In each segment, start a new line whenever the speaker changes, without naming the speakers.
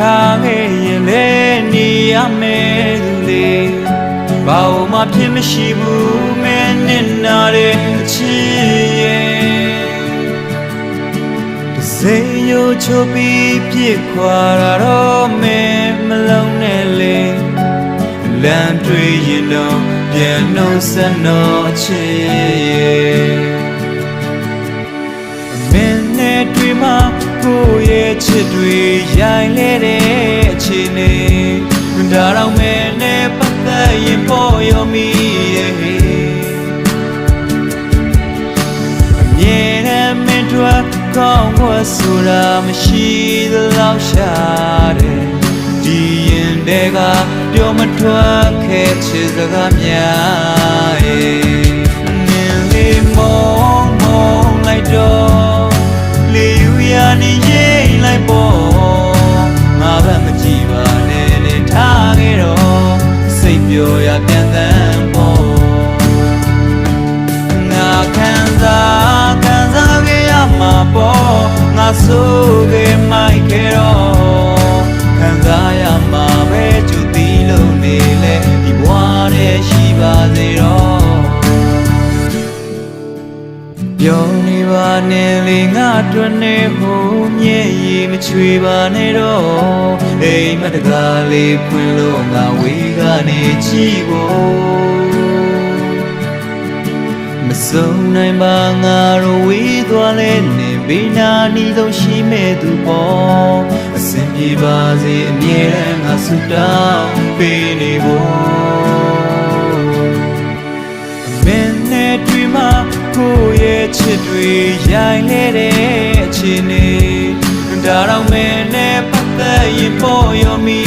ထားခဲ့ရင်လေနေရမယ်သူလေးဘာလို့မှဖြစ်မရှိဘူးမင်းနဲ့နာတဲ့အချစ်ရဲ့တစ်စိမ်ရိုးချိုပြီးပြစ်ခွာတာတော့မင်းမလုံးနဲ့လေလမ်းတွေ့ရင်တော့ပြန်နှုတ်ဆက်တော့အချစ်ရဲ့မင်းနဲ့တွေ့မှကိုယ့်ရဲ့ ချစ်တွေရိုင်းလဲတဲ့အချိန်နဲ့ဒါတော့မင်းနဲ့ပတ်သက်ရင်ပေါ်ရောမီရဲ့အမြဲတမ်းမင်းတို့ကောင်းခွတ်ဆိုတာမရှိသလောက်ရှာတယ်ဒီရင်တဲကပြောမထွက်ခဲ့ချစ်စကားများရဲ့ ဆိုခဲ့မိုက်ခဲ့တော့ခံစားရမှာပဲချူတီးလို့နေလေဒီဘဝနဲ့ရှိပါစေတော့ပြောနေပါနဲ့လေငါအတွက်နဲ့ဟိုမြဲရီမချွေပါနဲ့တော့အိမ်မတကားလေးဖွင့်လို့ငါဝေးကနေကြည့်ဖို့မစုံနိုင်ပါငါတို့ဝေးသွားလဲနေ ဘေးနာနီးဆုံးရှိမဲ့သူပေါ့အစင်ပြေပါစေအမြဲတမ်းငါဆုတောင်းပေးနေဖို့မင်းနဲ့တွေ့မှကိုယ့်ရဲ့ချစ်တွေရိုင်းလဲတဲ့အချိန်နဲ့ဒါတော့မင်းနဲ့ပတ်သက်ရင်ပေါ်ရောမီ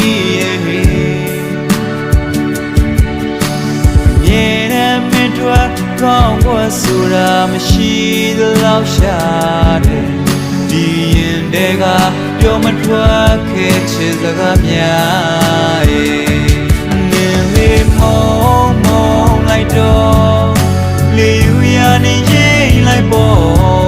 ကောင်းကွာဆိုတာမရှိသလောက်ရှာတယ်ဒီရင်တဲကပြောမထွက်ခဲ့ချစ်စကားများရဲ့နင်းလေးမောင်းမောင်းလိုက်တော့လေယူရနေရင်လိုက်ပေါ်